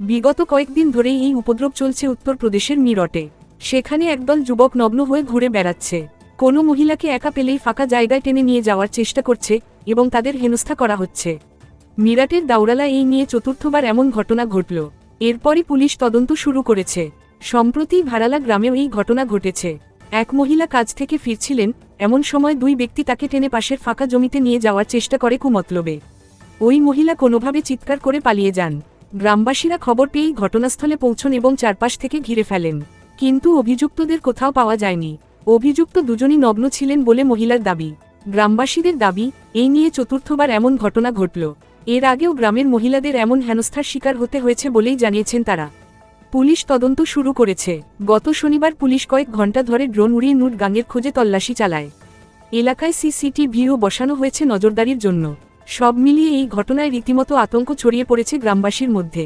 বিগত কয়েকদিন ধরেই এই উপদ্রব চলছে উত্তরপ্রদেশের মিরটে। সেখানে একদল যুবক নগ্ন হয়ে ঘুরে বেড়াচ্ছে। কোনো মহিলাকে একা পেলেই ফাঁকা জায়গায় টেনে নিয়ে যাওয়ার চেষ্টা করছে এবং তাদের হেনস্থা করা হচ্ছে। মিরাটের দাউরালা এই নিয়ে চতুর্থবার এমন ঘটনা ঘটল। এরপরই পুলিশ তদন্ত শুরু করেছে। সম্প্রতি ভারালা গ্রামেও এই ঘটনা ঘটেছে। এক মহিলা কাজ থেকে ফিরছিলেন, এমন সময় দুই ব্যক্তি তাকে টেনে পাশের ফাঁকা জমিতে নিয়ে যাওয়ার চেষ্টা করে কুমতলবে। ওই মহিলা কোনোভাবে চিৎকার করে পালিয়ে যান। গ্রামবাসীরা খবর পেয়েই ঘটনাস্থলে পৌঁছন এবং চারপাশ থেকে ঘিরে ফেলেন। কিন্তু অভিযুক্তদের কোথাও পাওয়া যায়নি। অভিযুক্ত দুজনই নগ্ন ছিলেন বলে মহিলার দাবি। গ্রামবাসীদের দাবি, এই নিয়ে চতুর্থবার এমন ঘটনা ঘটল। এর আগেও গ্রামের মহিলাদের এমন হেনস্থার শিকার হতে হয়েছে বলেই জানিয়েছেন তারা। পুলিশ তদন্ত শুরু করেছে। গত শনিবার পুলিশ কয়েক ঘণ্টা ধরে ড্রোন উড়িয়ে নুট গাঙের খোঁজে তল্লাশি চালায়। এলাকায় সিসিটিভিও বসানো হয়েছে নজরদারির জন্য। সব মিলিয়ে এই ঘটনায় রীতিমতো আতঙ্ক ছড়িয়ে পড়েছে গ্রামবাসীর মধ্যে।